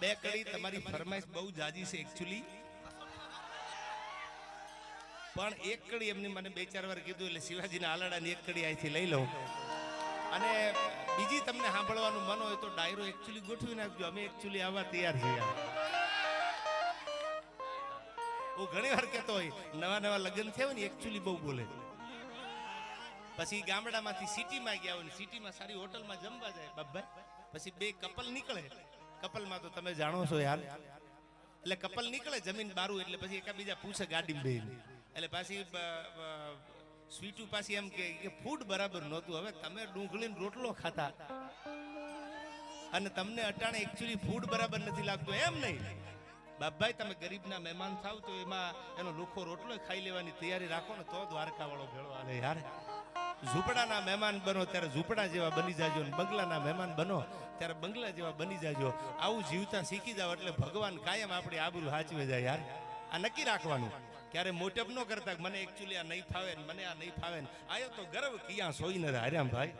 બે કડી તમારી ફરમાઈશ બહુ જાજી છે એકચ્યુઅલી પણ એક કડી એમને મને બે ચાર વાર કીધું એટલે શિવાજીના આલાડાની એક કડી અહીંથી લઈ લઉં. અને બીજી તમને સાંભળવાનું મન હોય તો ડાયરો એકચ્યુઅલી ગોઠવી નાખજો. અમે એકચ્યુઅલી આવવા તૈયાર છીએ. હું ઘણી વાર કહેતો હોય, નવા નવા લગ્ન થયા હોય ને એકચ્યુઅલી બહુ બોલે. પછી ગામડામાંથી સિટીમાં ગયા હોય સિટીમાં સારી હોટલમાં જમવા જાય બાપભાઈ. પછી બે કપલ નીકળે. કપલમાં તો તમે જાણો છો યાર એટલે કપલ નીકળે જમીન બારું એટલે પછી એકાબીજા પૂછે ગાડીમાં બે એટલે પાછી સ્વીટુ પાછી એમ કે ફૂડ બરાબર નહોતું. હવે તમે ડુંગળીનો રોટલો ખાતા. અને તમને અટાણે એકચ્યુઅલી ફૂડ બરાબર નથી લાગતું. એમ નહીં. બાપભાઈ, તમે ગરીબના મહેમાન થાવ તો એમાં એનો લુખો રોટલો ખાઈ લેવાની તૈયારી રાખો ને તો દ્વારકા વાળો ભેળો આલે યાર. ઝૂંપડાના મહેમાન બનો, ત્યારે ઝૂંપડા જેવા બની જાજો અને બંગલાના મહેમાન બનો, ત્યારે બંગલા જેવા બની જાજો. આવું જીવતા શીખી જાવ એટલે ભગવાન કાયમ આપણી આબરૂ સાચવે જાય યાર. આ નક્કી રાખવાનું. ક્યારે મોટપ ન કરતા મને એકચ્યુઅલી આ નહીં ફાવે ને મને આ નહીં ફાવે ને. આયો તો ગર્વ કિયા સોઈ ન હાર્યામ ભાઈ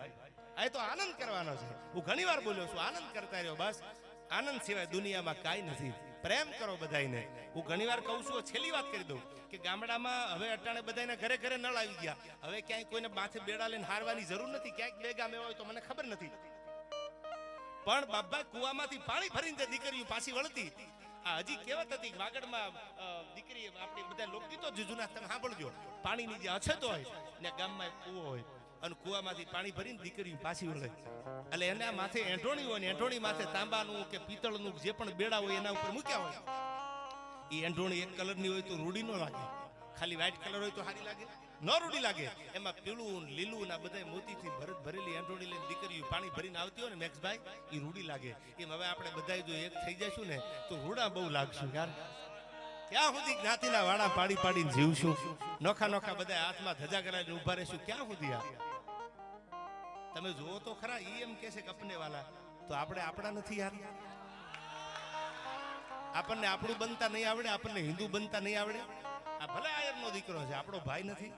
આ તો આનંદ કરવાનો છે. હું ઘણી વાર બોલ્યો છું, આનંદ કરતા રહ્યો બસ. આનંદ સિવાય દુનિયામાં કાંઈ નથી. પ્રેમ કરો બધાને હું ઘણી વાર કહું છું, છેલ્લી વાત કરી દઉં કે ગામડામાં હવે અટાણે બધાને ઘરે ઘરે નળ આવી ગયા. હવે ક્યાંય કોઈને માથે બેડા લઈને હારવાની જરૂર નથી. ક્યાંક બે ગામ હોય તો મને ખબર નથી. પણ બાબા કુવામાંથી પાણી ભરીને જે દીકરીઓ પાછી વળતી, આ હજી કહેવત હતી વાગડમાં દીકરી આપણી બધા લોકગીતો જ જૂના, તમે સાંભળજો. પાણીની જે અછત હોય ને ગામમાં કૂવો હોય અને કુવામાંથી પાણી ભરીને દીકરી પાછી વળે. એટલે એના માથે એંઠોણી હોય ને એંઠોણી માથે તાંબાનું કે પિત્તળનું જે પણ બેડા હોય એના ઉપર મૂક્યા હોય. એ એંઠોણી એક કલરની હોય તો રૂડી ન લાગે. ખાલી વ્હાઈટ કલર હોય તો સારી લાગે. ન રૂડી લાગે. એમાં પીળું લીલું ને બધા મોતીથી ભરત ભરેલી એંઠોણી લઈને દીકરીઓ પાણી ભરીને આવતી હોય ને મેક્સભાઈ એ રૂડી લાગે. એમ હવે આપણે બધા જો એક થઈ જશું ને, તો રૂડા બહુ લાગશું યાર. ક્યાં સુધી જ્ઞાતિના વાળા પાડી પાડીને જીવશું? નોખા નોખા બધા હાથમાં ધજા કરાવીને ઊભા રહેશું. ક્યાં સુધી આ? તમે જુઓ તો ખરા, ઈ એમ કે છે કે વાલા. તો આપણે આપણા નથી યાર. આપણને આપણું બનતા નહીં આવડે, આપણને હિન્દુ બનતા નહીં આવડે. આ ભલે આયરનો દીકરો છે, આપણો ભાઈ નથી.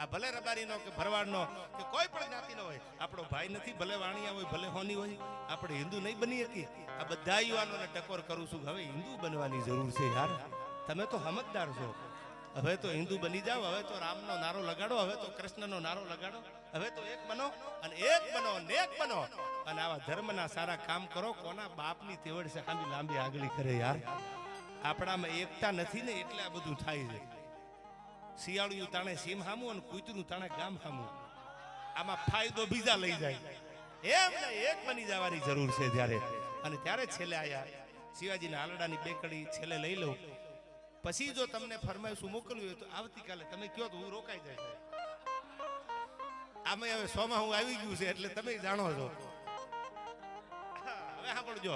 આ ભલે રબારીનો કે ભરવાડનો કે કોઈ પણ જ્ઞાતિનો હોય, આપણો ભાઈ નથી, ભલે વાણિયા હોય, ભલે હોની હોય, આપણે હિન્દુ નહીં બની શકીએ. આ બધા યુવાનોને ટકોર કરું છું હવે હિન્દુ બનવાની જરૂર છે યાર. તમે તો સમજદાર છો. હવે તો હિન્દુ બની જાઓ, હવે તો રામનો નારો લગાડો, હવે તો કૃષ્ણનો નારો લગાડો. હવે તો એક બનો અને એક બનો એક બનો. અને આવા ધર્મના સારા કામ કરો, કોના બાપની તેવડ છે આંબી લાંબી આગળી કરે યાર. આપણામાં એકતા નથી ને એટલે આ બધું થાય છે. શિયાળું તાણે સીમ હામું અને કૂતરું તાણે ગામ હામું. આમાં ફાયદો બીજા લઈ જાય. એમ ને એક બની જવાની જરૂર છે ત્યારે અને ત્યારે છેલ્લે આયા. શિવાજીના આલડાની બેકડી છેલ્લે લઈ લઉં. પછી જો તમને ફરમાઈશું મોકલવી હોય તો આવતીકાલે તમે કયો તો હું રોકાઈ જાય. આમે હવે સોમાં હું આવી ગયું છે એટલે તમે જાણો છો. હવે સાંભળજો.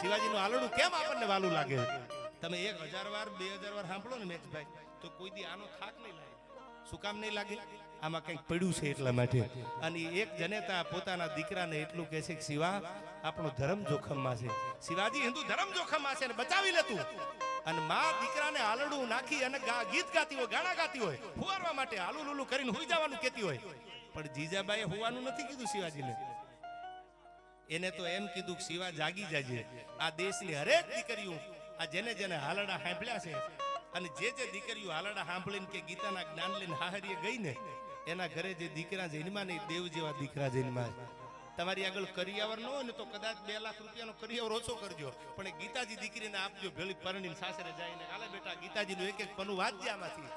શિવાજીનું આલડું કેમ આપણને વાલું લાગે? તમે એક હજાર વાર, બે હજાર વાર સાંભળો ને મેક્ષભાઈ તો કોઈ દી આનો થાક નહીં લાગે. શું કામ નહીં લાગે? આમાં કંઈક પડ્યું છે એટલા માટે. અને એક જનેતા પોતાના દીકરાને એટલું કહે છે કે, શિવા, આપણો ધર્મ જોખમમાં છે. શિવાજી હિન્દુ ધર્મ જોખમમાં છે અને બચાવી લેતું અને માં દીકરાને આલડું નાખી અને ગીત ગાતી હોય, ગાણા ગાતી હોય, ફુવારવા માટે આલુ લુલુ કરીને હુઈ જવાનું કહેતી હોય. પણ જીજાબાઈએ હોવાનું નથી કીધું શિવાજીને. એને તો એમ કીધું કે શિવા જાગી જાજે. આ દેશની હરેક દીકરીઓ આ જેને જેને હાલડા સાંભળ્યા છે અને જે જે દીકરીઓ હાલડા સાંભળીને કે ગીતાના જ્ઞાન લઈને હાહરીએ ગઈ ને એના ઘરે જે દીકરા જન્મા નહીં દેવ જેવા દીકરા જન્મા તમારી આગળ કરિયાવર ન હોય ને તો કદાચ બે લાખ રૂપિયાનો કરિયાવર ઓછો કરજો. પણ એ ગીતાજી દીકરીને આપજો ભેળી પરણીને સાસરે જઈને હાલે બેટા, ગીતાજીનું એક એક પનું વાંચજે આમાંથી.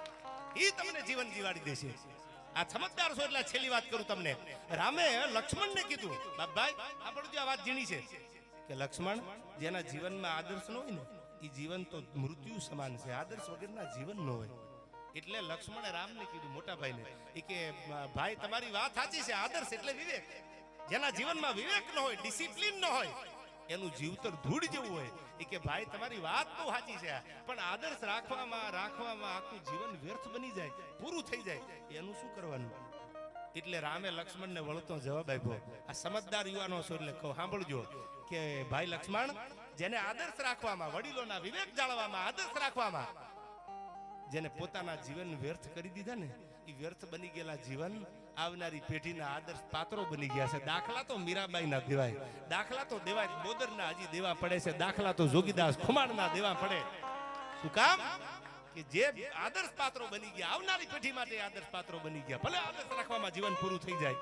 એ તમને જીવન જીવાડી દેશે. આ સમજદાર છો એટલે છેલ્લી વાત કરું તમને. રામે લક્ષ્મણને કીધું, બાપભાઈ આપણું જે આ વાત ઝીણી છે કે લક્ષ્મણ જેના જીવનમાં આદર્શ ન હોય ને એ જીવન તો મૃત્યુ સમાન છે. આદર્શ વગરના જીવન ન હોય. એટલે લક્ષ્મણે રામને કીધું, મોટા ભાઈને એ કે, ભાઈ, તમારી વાત સાચી છે, આદર્શ એટલે વિવેક. જેના જીવનમાં વિવેક ન હોય, ડિસિપ્લિન ન હોય એનું જીવતર ધૂળ જેવું હોય એ કે ભાઈ, તમારી વાત બહુ સાચી છે, પણ આદર્શ રાખવામાં રાખવામાં આખું જીવન વ્યર્થ બની જાય, પૂરું થઈ જાય, એનું શું કરવાનું? એટલે રામે લક્ષ્મણને વળતો જવાબ આપ્યો. આ સમજદાર યુવાનો છો એટલે કહો, સાંભળજો, કે ભાઈ લક્ષ્મણ, જેને આદર્શ રાખવામાં, વડીલોના વિવેક જાળવામાં આદર્શ રાખવામાં, જેને પોતાના જીવન વ્યર્થ કરી દીધા ને એ વ્યર્થ બની ગયેલા જીવન આવનારી પેઢીના આદર્શ પાત્રો બની ગયા છે. દાખલા તો મીરાબાઈના દેવાય દાખલા તો દેવાય બોદરના હજી દેવા પડે છે. દાખલા તો જોગીદાસ ખુમાણના દેવા પડે. શું કામ? જે આદર્શ પાત્રો બની ગયા, આવનારી પેઢી માટે આદર્શ પાત્રો બની ગયા. ભલે આદર્શ રાખવામાં જીવન પૂરું થઈ જાય.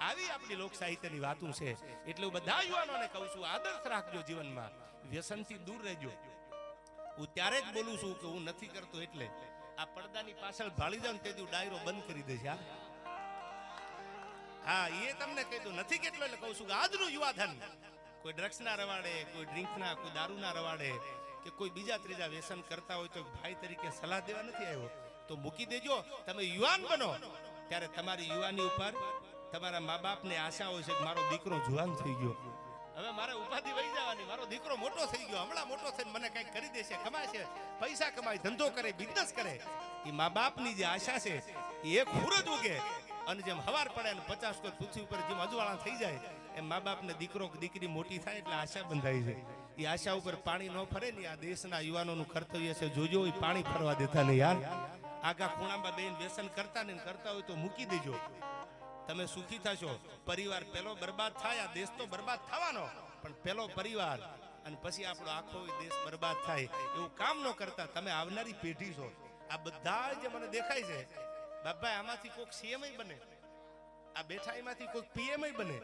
આવી આપણી લોક સાહિત્યની વાતું છે. એટલે હું બધા યુવાનોને કહું છું, આદર્શ રાખજો જીવનમાં. વ્યસનથી દૂર રહેજો. હું ત્યારે જ બોલું છું કે હું નથી કરતો એટલે. આ પડદાની પાછળ ભાળી જાઉં તેથી ડાયરો બંધ કરી દઈશ, હા. હા એ તમને કહી નથી કેટલો એટલે કહું છું કે આજનું યુવાધન, કોઈ ડ્રગ્સ ના રવાડે, કોઈ ડ્રિંક ના, કોઈ દારૂ ના રવાડે, કે કોઈ બીજા ત્રીજા વ્યસન કરતા હોય તો ભાઈ તરીકે સલાહ દેવા નથી આવ્યો. તો મૂકી દેજો. તમે યુવાન બનો. ત્યારે તમારી યુવાની ઉપર તમારા મા બાપને આશા હોય છે કે મારો દીકરો જુવાન થઈ ગયો. હવે મારે ઉપાધિ વહી જવાની. મારો દીકરો મોટો થઈ ગયો. હમણાં મોટો થઈને મને કંઈક કરી દેશે કમાશે પૈસા કમાય, ધંધો કરે બિઝનેસ કરે. એ મા બાપની જે આશા છે, એ હુરજ ઉગે. અને જેમ હવાર પડે અને પચાસ કોઈ પૃથ્વી ઉપર જેમ અજવાળા થઈ જાય, એમ મા બાપને દીકરો કે દીકરી મોટી થાય એટલે આશા બંધાઈ છે. એ આશા ઉપર પાણી ન ફરે ને આ દેશના યુવાનોનું કર્તવ્ય છે, જોજો, એ પાણી ફરવા દેતા નહીં યાર. આગા ખૂણામાં બેન વ્યસન કરતા ને કરતા હોય તો મૂકી દેજો. તમે સુખી થશો. પરિવાર પેલો બરબાદ થાય, આ દેશ તો બરબાદ થવાનો. પણ પેલો પરિવાર અને પછી આપણો આખો દેશ બરબાદ થાય. એવું કામ ન કરતા. તમે આવનારી પેઢી છો. આ બધા જે મને દેખાય છે. બાપભાઈ આમાંથી કોઈક સીએમ બને. આ બેઠાઈમાંથી કોઈક પીએમ બને.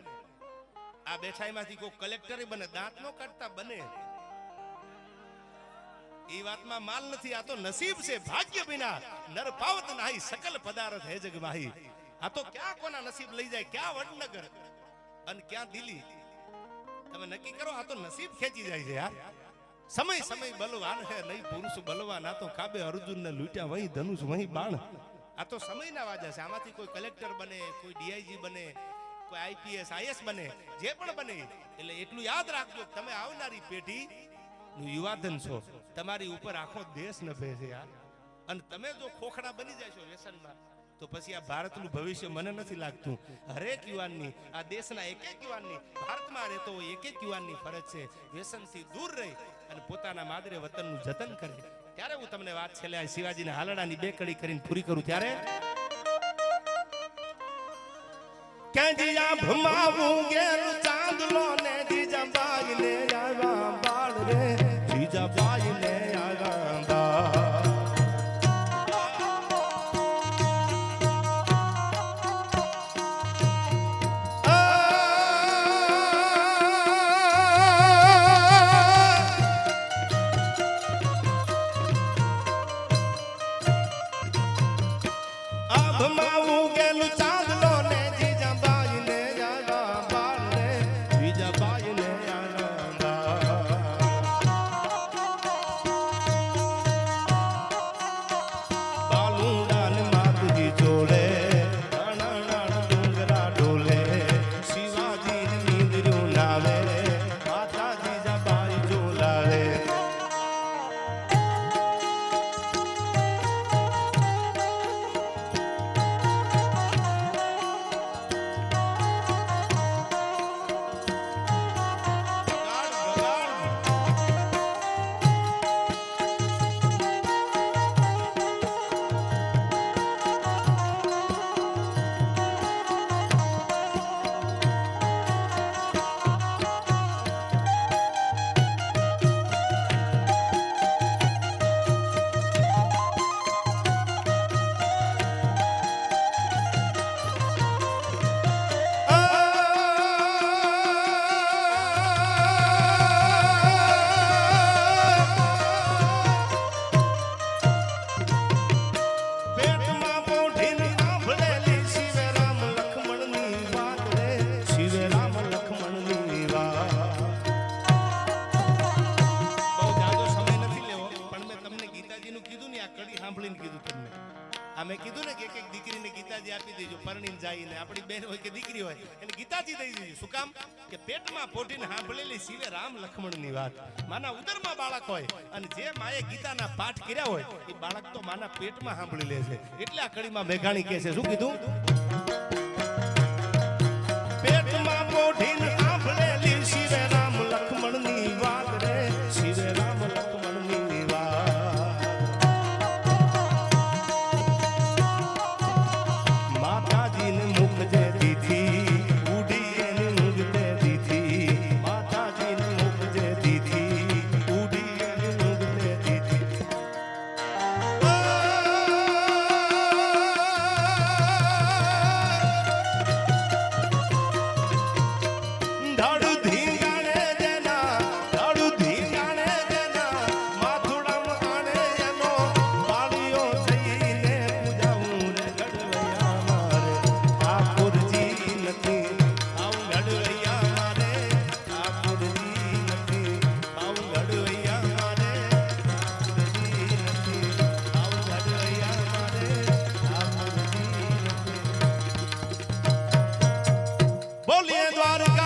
આ બેઠાઈમાંથી કોઈક કલેક્ટર બને. દાંત નો કાઢતા બને. એ વાતમાં માલ નથી, આ તો નસીબ છે. ભાગ્ય વિના નર પાવત નાહી, સકલ પદાર્થ હે જગ માહી. આ તો ક્યાં કોના નસીબ લઈ જાય, ક્યાં વડનગર અને ક્યાં દિલ્હી? તમે નક્કી કરો, આ તો નસીબ ખેંચી જાય છે યાર સમય સમય બલવાન હે, નહીં પુરુષ બલવાન, આ તો કાબે અર્જુન ને લૂટ્યા, વહી ધનુષ, વહી બાણ. આ તો સમયના વાજા છે. આમાંથી કોઈ કલેક્ટર બને, કોઈ ડીઆઈજી બને, કોઈ આઈપીએસ, આઈએસ બને, જે પણ બને. એટલે એટલું યાદ રાખજો તમે આવનારી પેઢી નું યુવાધન છો. તમારી ઉપર આખો દેશ નભે છે યાર. અને તમે જો ખોખડા બની જશો વ્યસનમાં, તો પછી આ ભારતનું ભવિષ્ય મને નથી લાગતું. હરેક યુવાનની, આ દેશના એક એક યુવાનની, ભારતમાં રહેતો હોય એક એક યુવાનની ફરજ છે વ્યસનથી દૂર રહી અને પોતાના માદરે વતનનું જતન કરે. ત્યારે હું તમને વાત છેલ્લે આ શિવાજીના હાલડાની બે કડી કરીને પૂરી કરું ત્યારે કે જીયા ભમાવું ગેલું ચાંદલો ને જીજા ને જીજા સાંભળીને કીધું તમને. આ કીધું ને કે એક એક દીકરીને ગીતાજી આપી દેજો, પરણીને જાઈને. આપણી બેન હોય કે દીકરી હોય, એને ગીતાજી દઈ દેજો. શું કામ? કે પેટમાં પોટીને સાંભળેલી શિવે રામ લક્ષ્મણની વાત. માના ઉદરમાં બાળક હોય અને જે માએ ગીતાના પાઠ કર્યા હોય, એ બાળક તો માના પેટમાં સાંભળી લે છે. એટલે આ કડીમાં મેઘાણી કહે છે. શું કીધું? બોલીએ દ્વારકા.